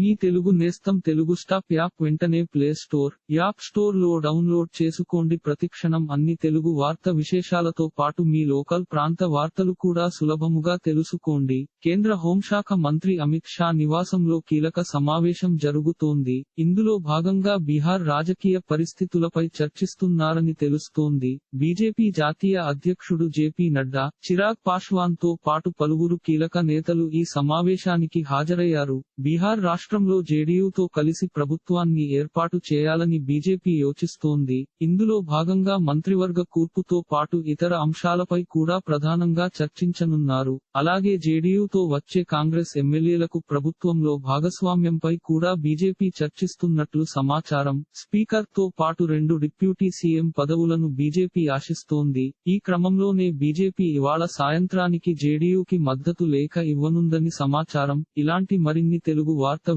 మీ తెలుగు నేస్తం Telugu stop app వెంటనే play store app స్టోర్లో డౌన్లోడ్ చేసుకోండి. ప్రతిక్షణం అన్ని తెలుగు వార్త విశేషాలతో పాటు మీ లోకల్ ప్రాంత వార్తలు కూడా సులభముగా తెలుసుకోండి. కేంద్ర హోంశాఖ మంత్రి అమిత్ షా నివాసంలో కీలక సమావేశం జరుగుతోంది. ఇందులో భాగంగా బీహార్ రాజకీయ పరిస్థితులపై చర్చిస్తున్నారని తెలుస్తోంది. బీజేపీ జాతీయ అధ్యక్షుడు జేపీ నడ్డా చిరాగ్ పాశ్వాన్తో పాటు పలువురు కీలక నేతలు ఈ సమావేశానికి హాజరయ్యారు. బీహార్ రాష్ట్ర రాష్ట్రంలో జేడీయూతో కలిసి ప్రభుత్వాన్ని ఏర్పాటు చేయాలని బీజేపీ యోచిస్తోంది. ఇందులో భాగంగా మంత్రివర్గ కూర్పుతో పాటు ఇతర అంశాలపై కూడా ప్రధానంగా చర్చించనున్నారు. అలాగే జేడీయూతో వచ్చే కాంగ్రెస్ ఎమ్మెల్యేలకు ప్రభుత్వంలో భాగస్వామ్యంపై కూడా బీజేపీ చర్చిస్తున్నట్లు సమాచారం. స్పీకర్తో పాటు రెండు డిప్యూటీ సీఎం పదవులను బీజేపీ ఆశిస్తోంది. ఈ క్రమంలోనే బీజేపీ ఇవాళ సాయంత్రానికి జేడీయూకి మద్దతు లేఖ ఇవ్వనుందని సమాచారం. ఇలాంటి మరిన్ని తెలుగు వార్త